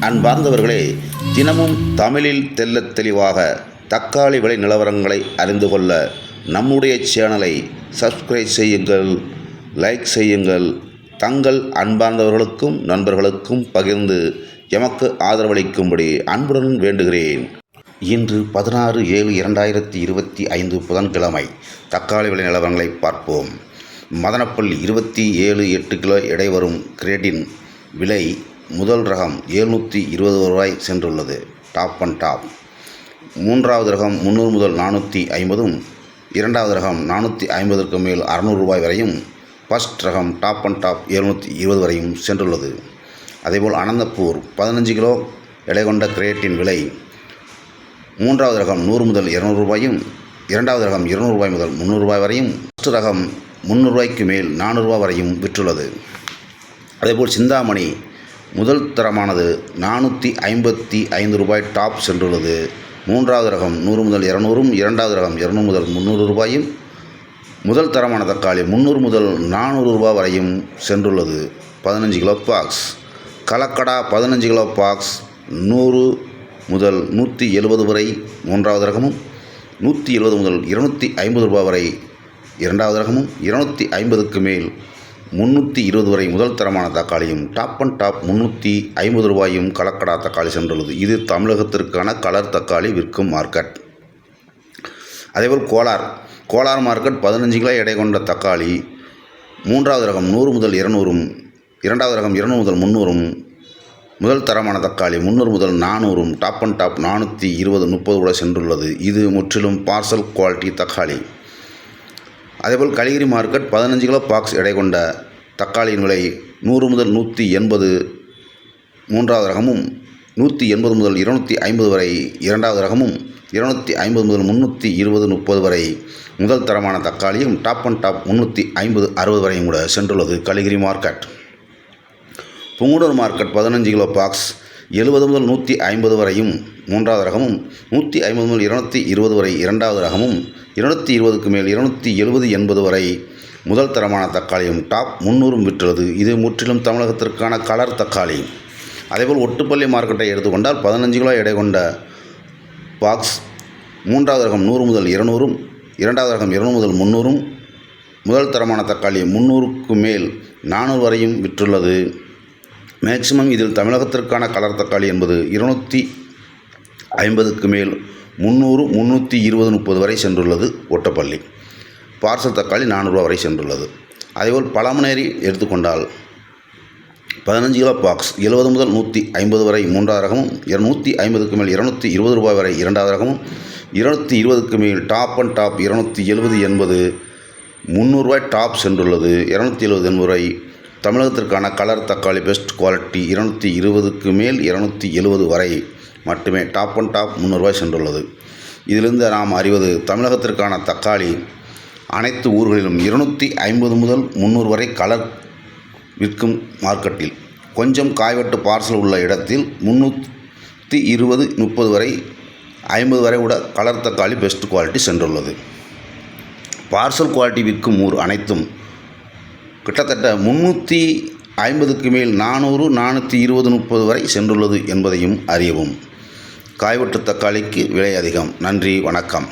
அன்பார்ந்தவர்களே தினமும் தமிழில் தெள்ளத் தெளிவாக தக்காளி விலை நிலவரங்களை அறிந்து கொள்ள நம்முடைய சேனலை சப்ஸ்கிரைப் செய்யுங்கள் லைக் செய்யுங்கள். தங்கள் அன்பார்ந்தவர்களுக்கும் நண்பர்களுக்கும் பகிர்ந்து எமக்கு ஆதரவளிக்கும்படி அன்புடன் வேண்டுகிறேன். இன்று பதினாறு ஏழு இரண்டாயிரத்தி இருபத்தி ஐந்து புதன்கிழமை தக்காளி விலை நிலவரங்களை பார்ப்போம். மதனப்பல் இருபத்தி ஏழு எட்டு கிலோ எடை வரும் கிரேட்டின் விலை முதல் ரகம் எழுநூற்றி இருபது ரூபாய் சென்றுள்ளது. டாப் அண்ட் டாப் மூன்றாவது ரகம் முந்நூறு முதல் நானூற்றி ஐம்பதும் இரண்டாவது ரகம் நானூற்றி ஐம்பதற்கு மேல் அறநூறு ரூபாய் வரையும் ஃபர்ஸ்ட் ரகம் டாப் அண்ட் டாப் எழுநூற்றி இருபது வரையும் சென்றுள்ளது. அதேபோல் அனந்தப்பூர் பதினஞ்சு கிலோ எடை கொண்ட கிரேட்டின் விலை மூன்றாவது ரகம் நூறு முதல் இரநூறு ரூபாயும் இரண்டாவது ரகம் இருநூறு ரூபாய் முதல் முந்நூறு ரூபாய் வரையும் ஃபர்ஸ்ட் ரகம் முந்நூறுரூவாய்க்கு மேல் நானூறுரூவா வரையும் விற்றுள்ளது. அதேபோல் சிந்தாமணி முதல் தரமானது நானூற்றி ஐம்பத்தி ஐந்து ரூபாய் டாப் சென்றுள்ளது. மூன்றாவது ரகம் நூறு முதல் இரநூறும் இரண்டாவது ரகம் இரநூறு முதல் முந்நூறு ரூபாயும் முதல் தரமான தக்காளி முந்நூறு முதல் நானூறு ரூபாய் வரையும் சென்றுள்ளது. பதினஞ்சு கிலோ பாக்ஸ். கலக்கடா பதினஞ்சு கிலோ பாக்ஸ் நூறு முதல் நூற்றி எழுபது வரை மூன்றாவது ரகமும் நூற்றி எழுபது முதல் இருநூற்றி ஐம்பது ரூபாய் வரை இரண்டாவது ரகமும் இருநூற்றி ஐம்பதுக்கு மேல் முந்நூற்றி இருபது வரை முதல் தரமான தக்காளியும் டாப் அண்ட் டாப் முந்நூற்றி ஐம்பது ரூபாயும் கலக்கடா தக்காளி சென்றுள்ளது. இது தமிழகத்திற்கான கலர் தக்காளி விற்கும் மார்க்கெட் அதேபோல் கோலார். கோலார் மார்க்கெட் பதினஞ்சு கிலோ எடை கொண்ட தக்காளி மூன்றாவது ரகம் நூறு முதல் இருநூறும் இரண்டாவது ரகம் இருநூறு முதல் முந்நூறும் முதல் தரமான தக்காளி முந்நூறு முதல் நானூறும் டாப் அண்ட் டாப் நானூற்றி இருபது முப்பது கூட சென்றுள்ளது. இது முற்றிலும் பார்சல் குவாலிட்டி தக்காளி. அதேபோல் கலிகிரி மார்க்கெட் பதினஞ்சு கிலோ பாக்ஸ் எடை கொண்ட தக்காளியின் விலை நூறு முதல் நூற்றி எண்பது மூன்றாவது ரகமும் நூற்றி எண்பது முதல் இருநூற்றி ஐம்பது வரை இரண்டாவது ரகமும் இருநூற்றி ஐம்பது முதல் முந்நூற்றி இருபது முப்பது வரை முதல் தரமான தக்காளியும் டாப் அண்ட் டாப் முந்நூற்றி ஐம்பது அறுபது வரையும் கூட சென்றுள்ளது கலிகிரி மார்க்கெட். புங்குடூர் மார்க்கெட் பதினஞ்சு கிலோ பாக்ஸ் எழுபது முதல் நூற்றி ஐம்பது வரையும் மூன்றாவது ரகமும் நூற்றி ஐம்பது முதல் இருநூற்றி இருபது வரை இரண்டாவது ரகமும் இருநூற்றி இருபதுக்கு மேல் இருநூற்றி எழுபது எண்பது வரை முதல் தரமான தக்காளியும் டாப் முந்நூறும் விற்றுள்ளது. இது முற்றிலும் தமிழகத்திற்கான கலர் தக்காளி. அதேபோல் ஒட்டுப்பள்ளி மார்க்கெட்டை எடுத்துக்கொண்டால் பதினஞ்சு கிலோ எடை கொண்ட பாக்ஸ் மூன்றாவது ரகம் நூறு முதல் இருநூறும் இரண்டாவது ரகம் இருநூறு முதல் முந்நூறும் முதல் தரமான தக்காளி முந்நூறுக்கு மேல் நானூறு வரையும் விற்றுள்ளது. மேக்சிமம் இதில் தமிழகத்திற்கான கலர் தக்காளி என்பது இருநூற்றி ஐம்பதுக்கு மேல் முந்நூறு முந்நூற்றி இருபது முப்பது வரை சென்றுள்ளது ஒட்டப்பள்ளி. பார்சல் தக்காளி நானூறுரூவா வரை சென்றுள்ளது. அதேபோல் பழமநேரி எடுத்துக்கொண்டால் பதினஞ்சு கிலோ பாக்ஸ் எழுபது முதல் நூற்றி ஐம்பது வரை மூன்றாவது ரகமும் இருநூற்றி ஐம்பதுக்கு மேல் இருநூற்றி இருபது ரூபாய் வரை இரண்டாவது ரகமும் இருநூற்றி இருபதுக்கு மேல் டாப் அண்ட் டாப் இருநூற்றி எழுபது எண்பது முந்நூறுரூவாய் டாப் சென்றுள்ளது இரநூத்தி எழுபது எண்பது தமிழகத்திற்கான கலர் தக்காளி பெஸ்ட் குவாலிட்டி இருநூற்றி இருபதுக்கு மேல் இருநூற்றி எழுபது வரை மட்டுமே டாப் அண்ட் டாப் முந்நூறுரூவாய் சென்றுள்ளது. இதிலிருந்து நாம் அறிவது தமிழகத்திற்கான தக்காளி அனைத்து ஊர்களிலும் இருநூற்றி ஐம்பது முதல் முந்நூறு வரை கலர் விற்கும் மார்க்கெட்டில். கொஞ்சம் காய்வெட்டு பார்சல் உள்ள இடத்தில் முந்நூற்றி இருபது முப்பது வரை ஐம்பது வரை கூட கலர் தக்காளி பெஸ்ட் குவாலிட்டி சென்றுள்ளது. பார்சல் குவாலிட்டி விற்கும் ஊர் அனைத்தும் கிட்டத்தட்ட முந்நூற்றி ஐம்பதுக்கு மேல் நானூறு நானூற்றி இருபது முப்பது வரை சென்றுள்ளது என்பதையும் அறியவும். காய்வெட்டு தக்காளிக்கு விலை அதிகம். நன்றி வணக்கம்.